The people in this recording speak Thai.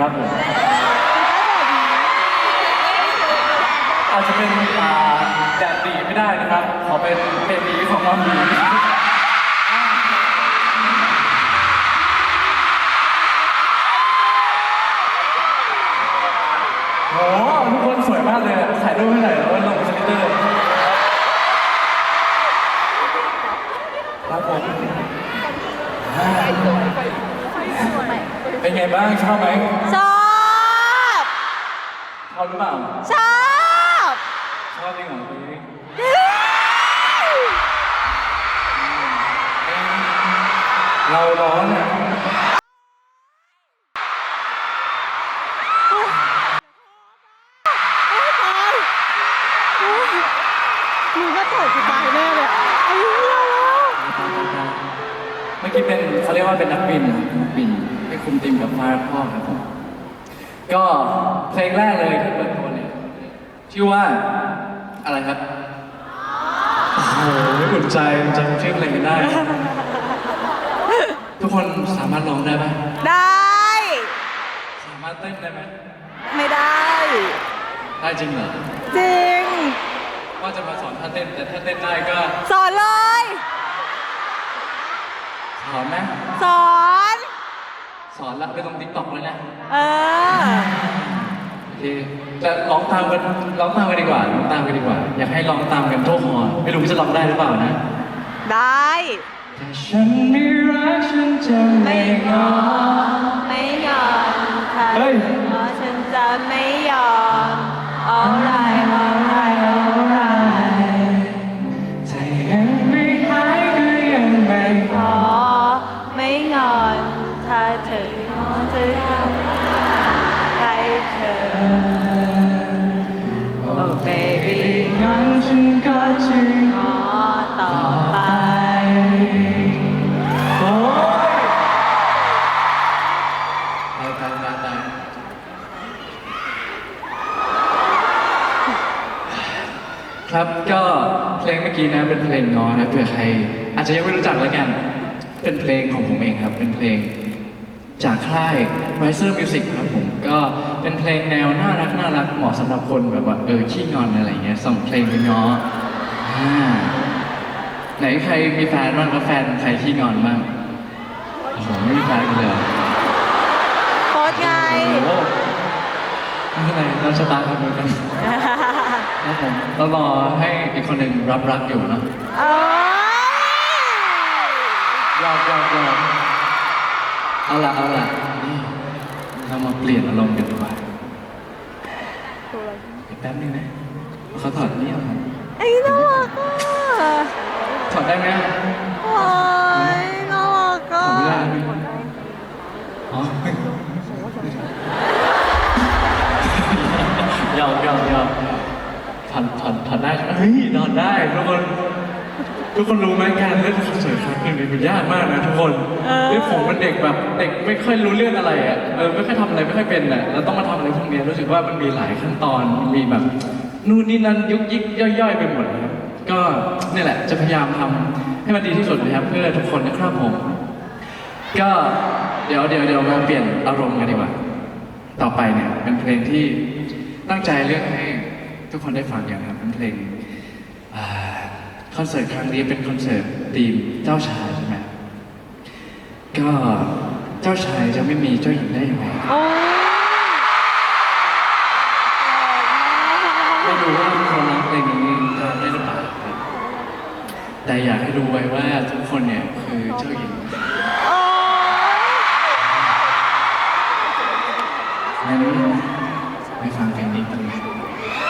ครับผมอาจจะเป็นอ่าแดดดีไม่ได้นะครับ ขอเป็นเบบีของมัมมี่โอ้ทุกคนสวยมากเลยอะถ่ายรูปให้หน่อยแล้วลงทวิตเตอร์ครับผม เป็นไงบ้างชอบไหมชอบชอบหรือเปล่าชอบชอบจริงเหรอพี่เราร้อนอะหนูก็ต่อยกูตายแน่เลยไอ้เหี้ยแล้ว เมื่อกี้เป็นเขาเรียกว่าเป็นนักบินนักบิน ไปคุมทีมกับฟ้าพ่อครับผมก็เพลงแรกเลยที่เปิดตัวเนี่ยชื่อว่าอะไรครับโอ้โหอุ่นใจจำชื่อเพลงกันได้ ทุกคนสามารถร้องได้ไหมได้ สามารถเต้นได้ไหมไม่ได้ ได้จริงเหรอจริง ว่าจะมาสอนท่าเต้นแต่ถ้าเต้นได้ก็สอนเลย สอนไหมสอน สอนละไปตรงติ๊กต็อกเลยนะเออ โอเคจะร้องตามกันร้องตามกันดีกว่าร้องตามกันดีกว่า อยากให้ร้องตามกันทั่วคอไม่รู้จะร้องได้หรือเปล่านะได้ แต่ฉันไม่รักฉันจะไม่งอ ไม่ยอมค่ะเฮ้ย ขอต่อไป โอ้ยตายตายตายตายครับก็เพลงเมื่อกี้นะเป็นเพลงง้อนะเผื่อใคร อาจจะยังไม่รู้จักแล้วกัน เป็นเพลงของผมเองครับ เป็นเพลงจากค่าย Riser Music ครับผมก็เป็นเพลงแนวน่ารักน่ารักเหมาะสำหรับคนแบบว่าเออขี้งอนอะไรเงี้ยส่งเพลงไปง้อ อ่าไหนใครมีแฟนบ้างแล้วแฟนใครขี้งอนบ้างโอ้โหไม่มีแฟนกันเลยเหรอโค้ดไง โอ้โหไม่เป็นไรเราชะตากรรมเหมือนกันครับผมเรารอให้อีกคนหนึ่งรับรักอยู่เนอะเอ้ยยอดยอดยอดเอาละเอาละนี่เรามาเปลี่ยนอารมณ์กันดีกว่าแป๊บนึงนะเขาถอดนี่ออกมา ไอ้น่ารักอะถอดได้ไหมโอ้ยน่ารักถอะอดไม่ได้ไหมอ๋อยอมยอมยอมถอดถอดถอดได้ใช่ไหมเฮ้ยถอดได้ทุกคน ทุกคนรู้ไหมการเล่นคอนเสิร์ตครั้งหนึ่งเนี่ยมันยากมากนะทุกคนนี่ผมเป็นเด็กแบบเด็กไม่ค่อยรู้เรื่องอะไรอะเออไม่ค่อยทำอะไรไม่ค่อยเป็นอะแล้วต้องมาทำอะไรพวกเนี้ยรู้สึกว่ามันมีหลายขั้นตอนมันมีแบบ นู่นนี่นั่นยุกยิกย่อยๆไปหมดนะครับก็นี่แหละจะพยายามทำให้มันดีที่สุดนะครับ เพื่อทุกคนนะครับผม ก็เดี๋ยวเดี๋ยวเดี๋ยวมาเปลี่ยนอารมณ์กันดีกว่า ต่อไปเนี่ยเป็นเพลงที่ตั้งใจเลือกให้ทุกคนได้ฟังอย่างครับเป็นเพลงอ่าคอนเสิร์ตครั้งนี้เป็นคอนเสิร์ตธีมเจ้าชายใช่ไหมก็เจ้าชายจะไม่มีเจ้าหญิงได้ยังไง โอ้ แต่อยากให้รู้ไว้ว่าทุกคนเนี่ยคือเจ้าหญิงโอ้ยงั้นไปฟังเพลงนี้กันไหมไ